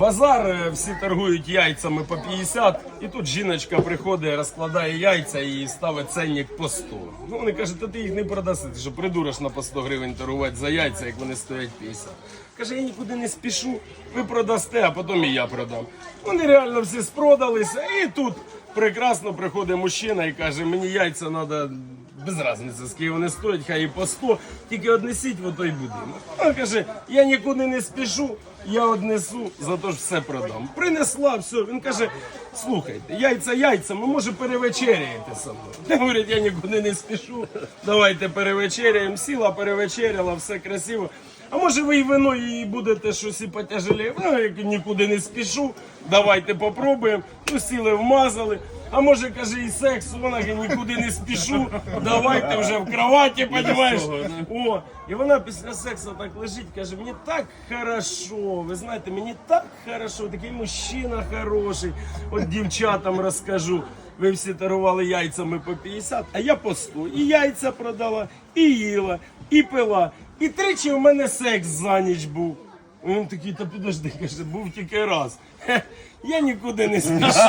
Базар, е, всі торгують яйцями по 50, і тут жіночка приходить, розкладає яйця і ставить ценник по 100. Ну вони кажуть, та ти їх не продаси, ти що придуриш на по 100 гривень торгувати за яйця, як вони стоять 50. Каже, я нікуди не спішу, ви продасте, а потім і я продам. Вони реально всі спродалися, і тут прекрасно приходить мужчина і каже, мені яйця треба без різниці, скільки вони стоять, хай і по 100, тільки однесіть в той будинок. Вона каже, я нікуди не спішу, я однесу, зато ж все продам. Принесла, все. Він каже, слухайте, яйця яйцями, може перевечеряєте со мною. Говорять, я нікуди не спішу, давайте перевечеряємо. Сіла, перевечеряла, все красиво. А може ви і вино і будете щось і потяжеліє? Ну, як нікуди не спішу, давайте попробуємо. Ну, сіли, вмазали. А може, каже, і секс, вона каже, нікуди не спішу, давайте вже в кроваті, понімаєш? О, і вона після сексу так лежить, каже, мені так хорошо, ви знаєте, мені так хорошо, такий мужчина хороший. От дівчатам розкажу. Ви всі дарували яйцями по 50, а я по 100. І яйця продала, і їла, і пила. І тричі у мене секс за ніч був. Він такий, та підожди, каже, був тільки раз. Я нікуди не спішу.